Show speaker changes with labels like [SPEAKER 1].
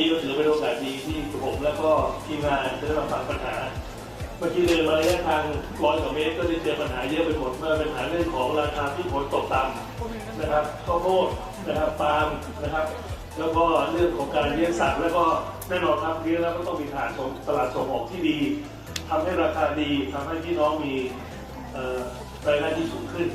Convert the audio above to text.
[SPEAKER 1] ี้ก็ถือเป็นโอกาสดีที่ผมและก็ทีมงานจะได้มาฟังปัญหา เมื่อกี้เดินมาระยะทางร้อยกว่าเมตรก็ได้เจอปัญหาเยอะไปหมดเมื่อเป็นปัญหาเรื่องของราคาที่ผลตกต่ำนะครับข้าวโพดนะครับปาล์มนะครับ แล้วก็เรื่องของการเลี้ยงสัตว์แล้วก็แน่นอนครับเลี้ยงแล้วก็ต้องมีฐานส่งตลาดส่งออกที่ดีทำให้ราคาดีทำให้พี่น้องมีรายได้ที่สูงขึ้น